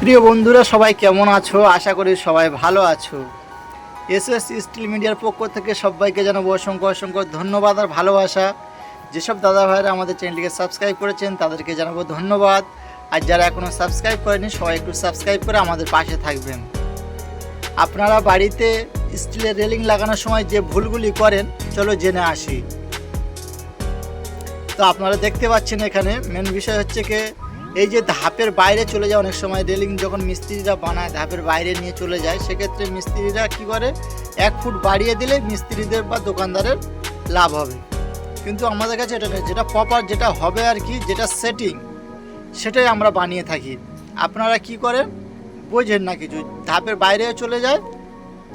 প্রিয় বন্ধুরা, সবাই কেমন আছো? আশা করি সবাই ভালো আছো। এস এস স্টিল মিডিয়ার পক্ষ থেকে সবাইকে জানাব অসংখ্য অসংখ্য ধন্যবাদ আর ভালোবাসা। যেসব দাদা ভাইরা আমাদের চ্যানেলটিকে সাবস্ক্রাইব করেছেন, তাদেরকে জানাব ধন্যবাদ। আর যারা এখনও সাবস্ক্রাইব করেনি সবাই একটু সাবস্ক্রাইব করে আমাদের পাশে থাকবেন। আপনারা বাড়িতে স্টিলের রেলিং লাগানোর সময় যে ভুলগুলি করেন, চলো জেনে আসি। তো আপনারা দেখতে পাচ্ছেন এখানে মেন বিষয় হচ্ছে কি এই যে ধাপের বাইরে চলে যায় অনেক সময় রেলিং যখন মিস্ত্রিরা বানায়, ধাপের বাইরে নিয়ে চলে যায়, সেক্ষেত্রে মিস্ত্রিরা কি করে? এক ফুট বাড়িয়ে দিলে মিস্ত্রিদের বা দোকানদারের লাভ হবে। কিন্তু আমাদের কাছে এটা যেটা প্রপার যেটা হবে আর কি, যেটা সেটিং সেটাই আমরা বানিয়ে থাকি। আপনারা কি করেন বোঝেন না কিছু। ধাপের বাইরে চলে যায়,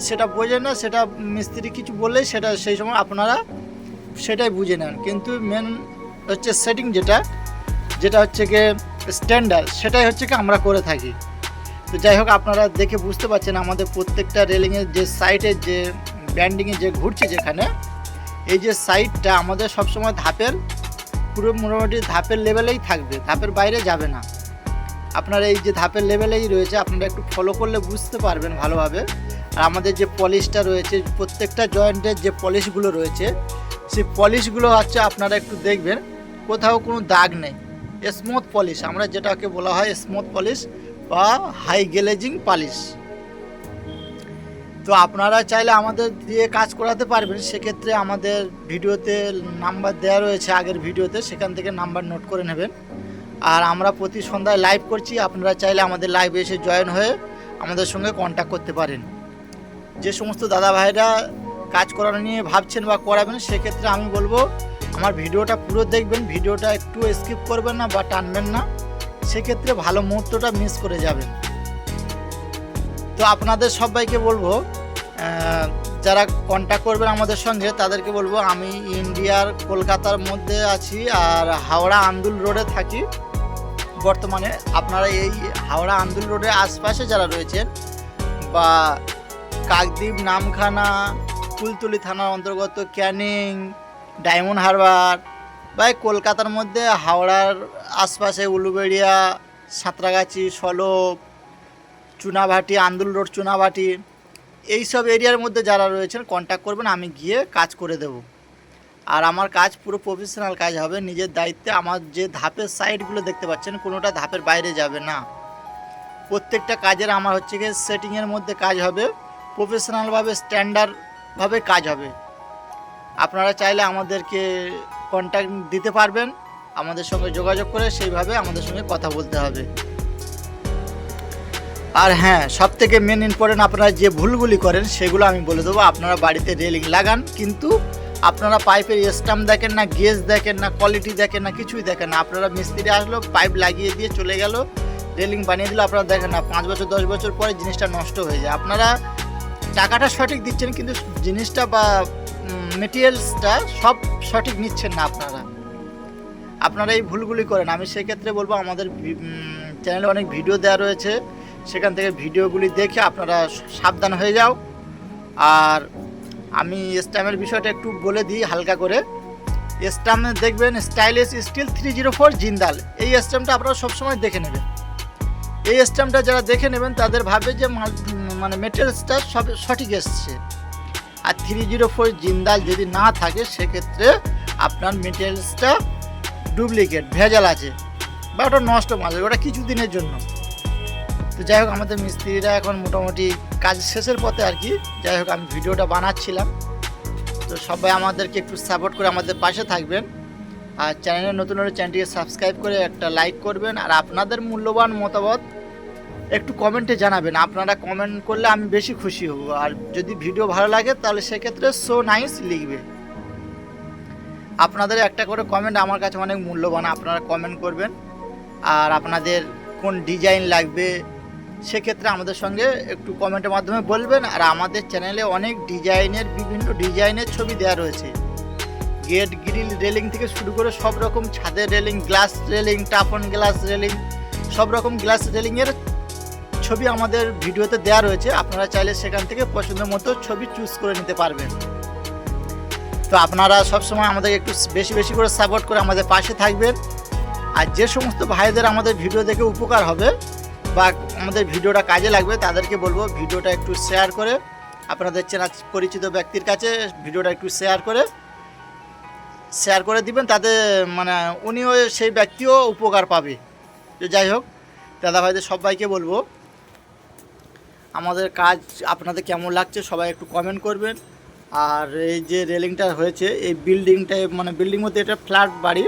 সেটা বোঝেন না, সেটা মিস্ত্রি কিছু বললেই সেটা সেই সময় আপনারা সেটাই বুঝে নেন। কিন্তু মেন হচ্ছে সেটিং যেটা যেটা হচ্ছে গিয়ে স্ট্যান্ডার্ড সেটাই হচ্ছে কি আমরা করে থাকি। তো যাই হোক, আপনারা দেখে বুঝতে পারছেন আমাদের প্রত্যেকটা রেলিংয়ের যে সাইডের যে ব্যান্ডিংয়ে যে ঘুরছে যেখানে, এই যে সাইডটা আমাদের সবসময় ধাপের, পুরো মোটামুটি ধাপের লেভেলেই থাকবে, ধাপের বাইরে যাবে না। আপনারা এই যে ধাপের লেভেলেই রয়েছে, আপনারা একটু ফলো করলে বুঝতে পারবেন ভালোভাবে। আর আমাদের যে পলিশটা রয়েছে, প্রত্যেকটা জয়েন্টের যে পলিশগুলো রয়েছে, সেই পলিশগুলো হচ্ছে আপনারা একটু দেখবেন, কোথাও কোনো দাগ নেই। স্মুথ পলিশ আমরা যেটাকে বলা হয় স্মুথ পলিশ বা হাই গ্লেজিং পলিশ তো আপনারা চাইলে আমাদের দিয়ে কাজ করাতে পারবেন, সেক্ষেত্রে আমাদের ভিডিওতে নাম্বার দেওয়া রয়েছে আগের ভিডিওতে, সেখান থেকে নাম্বার নোট করে নেবেন। আর আমরা প্রতি সন্ধ্যায় লাইভ করছি, আপনারা চাইলে আমাদের লাইভে এসে জয়েন হয়ে আমাদের সঙ্গে কন্ট্যাক্ট করতে পারেন। যে সমস্ত দাদা ভাইরা কাজ করানো নিয়ে ভাবছেন বা করাবেন, সেক্ষেত্রে আমি বলব আমার ভিডিওটা পুরো দেখবেন, ভিডিওটা একটু স্কিপ করবেন না বা টানবেন না, সেক্ষেত্রে ভালো মুহূর্তটা মিস করে যাবেন। তো আপনাদের সবাইকে বলব যারা কন্ট্যাক্ট করবেন আমাদের সঙ্গে, তাদেরকে বলব আমি ইন্ডিয়ার কলকাতার মধ্যে আছি আর হাওড়া আন্দুল রোডে থাকি। বর্তমানে আপনারা এই হাওড়া আন্দুল রোডের আশপাশে যারা রয়েছেন বা কাকদ্বীপ, নামখানা, কুলতুলি থানার অন্তর্গত ক্যানিং ডায়মন্ড হারবার বা কলকাতার মধ্যে হাওড়ার আশপাশে উলুবেড়িয়া, সাঁতরাগাছি, সলপ, চুনাভাটি, আন্দুল রোড, চুনাভাটি এই সব এরিয়ার মধ্যে যারা রয়েছেন কন্ট্যাক্ট করবেন, আমি গিয়ে কাজ করে দেব। আর আমার কাজ পুরো প্রফেশনাল কাজ হবে, নিজের দায়িত্বে আমার যে ধাপের সাইডগুলো দেখতে পাচ্ছেন, কোনোটা ধাপের বাইরে যাবে না। প্রত্যেকটা কাজের আমার হচ্ছে গিয়ে সেটিংয়ের মধ্যে কাজ হবে প্রফেশনালভাবে স্ট্যান্ডার্ডভাবে কাজ হবে। আপনারা চাইলে আমাদেরকে কন্ট্যাক্ট দিতে পারবেন, আমাদের সঙ্গে যোগাযোগ করে সেইভাবে আমাদের সঙ্গে কথা বলতে হবে। আর হ্যাঁ সব থেকে মেন ইম্পর্টেন্ট আপনারা যে ভুলগুলি করেন, সেগুলো আমি বলে দেবো। আপনারা বাড়িতে রেলিং লাগান, কিন্তু আপনারা পাইপের স্টাম্প দেখেন না গেজ দেখেন না কোয়ালিটি দেখেন না, কিছুই দেখেন না। আপনারা মিস্ত্রি আসলো পাইপ লাগিয়ে দিয়ে চলে গেল রেলিং বানিয়ে দিল, আপনারা দেখেন না, পাঁচ বছর, দশ বছর পরে জিনিসটা নষ্ট হয়ে যায়। আপনারা টাকাটা সঠিক দিচ্ছেন, কিন্তু জিনিসটা বা মেটেরিয়ালসটা সব সঠিক নিচ্ছেন না আপনারা। আপনারা এই ভুলগুলি করেন। আমি সেক্ষেত্রে বলব, আমাদের চ্যানেলে অনেক ভিডিও দেওয়া রয়েছে। সেখান থেকে ভিডিওগুলি দেখে আপনারা সাবধান হয়ে যাও। আর আমি স্ট্যাম্পের বিষয়টা একটু বলে দিই হালকা করে। স্ট্যাম্পে দেখবেন stylish steel three zero four Jindal. এই স্ট্যাম্পটা আপনারা সবসময় দেখে নেবেন। এই স্ট্যাম্পটা যারা দেখে নেবেন, তাদের ভাবে যে মানে মেটেরিয়ালসটা সব সঠিক এসছে। আর থ্রি জিরো ফোর জিন্দাল যদি না থাকে, সেক্ষেত্রে আপনার মেটেরিয়ালসটা ডুপ্লিকেট ভেজাল আছে। বা ওটা নষ্ট মাল, ওটা কিছু দিনের জন্য। তো যাই হোক, আমাদের মিস্ত্রিরা এখন মোটামুটি কাজ শেষের পথে আর কি। যাই হোক, আমি ভিডিওটা বানাচ্ছিলাম। তো সবাই আমাদেরকে একটু সাপোর্ট করে আমাদের পাশে থাকবেন। আর চ্যানেলের নতুন হলে চ্যানেলটিকে সাবস্ক্রাইব করে একটা লাইক করবেন। আর আপনাদের মূল্যবান মতামত একটু কমেন্টে জানাবেন। আপনারা কমেন্ট করলে আমি বেশি খুশি হব। আর যদি ভিডিও ভালো লাগে, তাহলে সেক্ষেত্রে সো নাইস লিখবে। আপনাদের একটা করে কমেন্ট আমার কাছে অনেক মূল্যবান, আপনারা কমেন্ট করবেন। আর আপনাদের কোন ডিজাইন লাগবে, সেক্ষেত্রে আমাদের সঙ্গে একটু কমেন্টের মাধ্যমে বলবেন। আর আমাদের চ্যানেলে অনেক ডিজাইনের বিভিন্ন ডিজাইনের ছবি দেওয়া রয়েছে। গেট গ্রিল রেলিং থেকে শুরু করে সব রকম ছাদের railing glass railing toughen glass railing সব রকম গ্লাস রেলিংয়ের ছবি আমাদের ভিডিওতে দেওয়া রয়েছে। আপনারা চাইলে সেখান থেকে পছন্দ মতো ছবি চুজ করে নিতে পারবেন। তো আপনারা সবসময় আমাদের একটু বেশি বেশি করে সাপোর্ট করে আমাদের পাশে থাকবেন। আর যে সমস্ত ভাইদের আমাদের ভিডিও দেখে উপকার হবে বা আমাদের ভিডিওটা কাজে লাগবে, তাদেরকে বলব ভিডিওটা একটু শেয়ার করে। আপনাদের চেনা পরিচিত ব্যক্তির কাছে ভিডিওটা একটু শেয়ার করে। শেয়ার করে দিবেন, তাতে মানে উনিও সেই ব্যক্তিও উপকার পাবে। যাই হোক, দাদা ভাইদের সবাইকে বলব আমাদের কাজ আপনাদের কেমন লাগছে সবাই একটু কমেন্ট করবেন। আর এই যে রেলিংটা হয়েছে, এই বিল্ডিংটায় মানে বিল্ডিং মধ্যে এটা ফ্ল্যাট বাড়ি।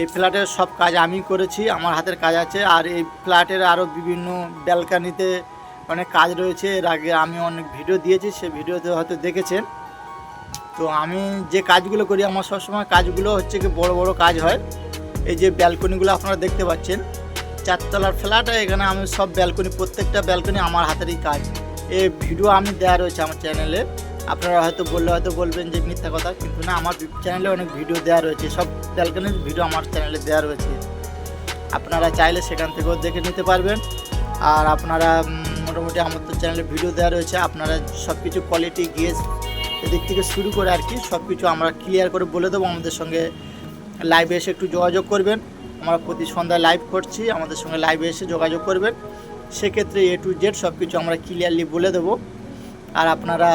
এই ফ্ল্যাটের সব কাজ আমি করেছি, আমার হাতের কাজ আছে। আর এই ফ্ল্যাটের আরও বিভিন্ন ব্যালকানিতে অনেক কাজ রয়েছে। এর আগে আমি অনেক ভিডিও দিয়েছি, সে ভিডিওতে হয়তো দেখেছেন। তো আমি যে কাজগুলো করি, আমার সবসময় কাজগুলো হচ্ছে কি বড় বড় কাজ হয়। এই যে ব্যালকনিগুলো আপনারা দেখতে পাচ্ছেন। চারতলার ফ্ল্যাট, এখানে আমি সব ব্যালকনি প্রত্যেকটা ব্যালকনি আমার হাতেরই কাজ। এই ভিডিও আমি দেওয়া রয়েছে আমার চ্যানেলে আপনারা হয়তো বললে হয়তো বলবেন যে মিথ্যা কথা, কিন্তু না, আমার চ্যানেলে অনেক ভিডিও দেওয়া রয়েছে। সব ব্যালকনির ভিডিও আমার চ্যানেলে দেওয়া রয়েছে। আপনারা চাইলে সেখান থেকেও দেখে নিতে পারবেন। আর আপনারা মোটামুটি আমার তো চ্যানেলে ভিডিও দেওয়া রয়েছে। আপনারা সব কিছু কোয়ালিটি গেস এদিক থেকে শুরু করে আর কি সব কিছু আমরা ক্লিয়ার করে বলে দেবো। আমাদের সঙ্গে লাইভে এসে একটু যোগাযোগ করবেন। আমরা প্রতি সন্ধ্যায় লাইভ করছি, আমাদের সঙ্গে লাইভে এসে যোগাযোগ করবেন। সেক্ষেত্রে এ টু জেড সব কিছু আমরা ক্লিয়ারলি বলে দেবো। আর আপনারা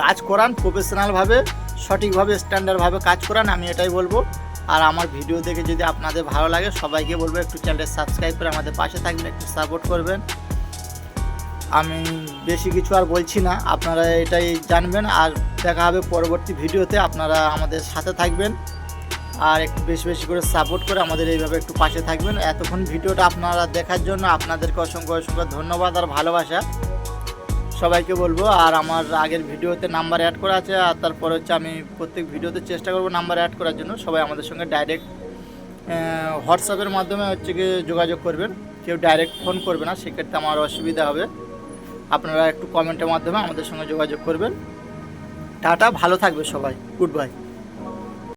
কাজ করান প্রফেশনালভাবে সঠিকভাবে স্ট্যান্ডার্ডভাবে কাজ করান, আমি এটাই বলব। আর আমার ভিডিও দেখে যদি আপনাদের ভালো লাগে, সবাইকে বলব একটু চ্যানেলটা সাবস্ক্রাইব করে আমাদের পাশে থাকবেন, একটু সাপোর্ট করবেন। আমি বেশি কিছু আর বলছি না, আপনারা এটাই জানবেন। আর দেখা হবে পরবর্তী ভিডিওতে আপনারা আমাদের সাথে থাকবেন। আর একটু বেশি বেশি করে সাপোর্ট করে আমাদের এইভাবে একটু পাশে থাকবেন। এতক্ষণ ভিডিওটা আপনারা দেখার জন্য আপনাদেরকে অসংখ্য অসংখ্য ধন্যবাদ আর ভালোবাসা। সবাইকে বলব, আর আমার আগের ভিডিওতে নাম্বার অ্যাড করা আছে, আর তারপর হচ্ছে আমি প্রত্যেক ভিডিওতে চেষ্টা করব নাম্বার অ্যাড করার জন্য। সবাই আমাদের সঙ্গে ডাইরেক্ট হোয়াটসঅ্যাপের মাধ্যমে হচ্ছে গিয়ে যোগাযোগ করবেন। কেউ ডাইরেক্ট ফোন করবে না, সেক্ষেত্রে আমার অসুবিধা হবে। আপনারা একটু কমেন্টের মাধ্যমে আমাদের সঙ্গে যোগাযোগ করবেন। টাটা, ভালো থাকবে সবাই। Good bye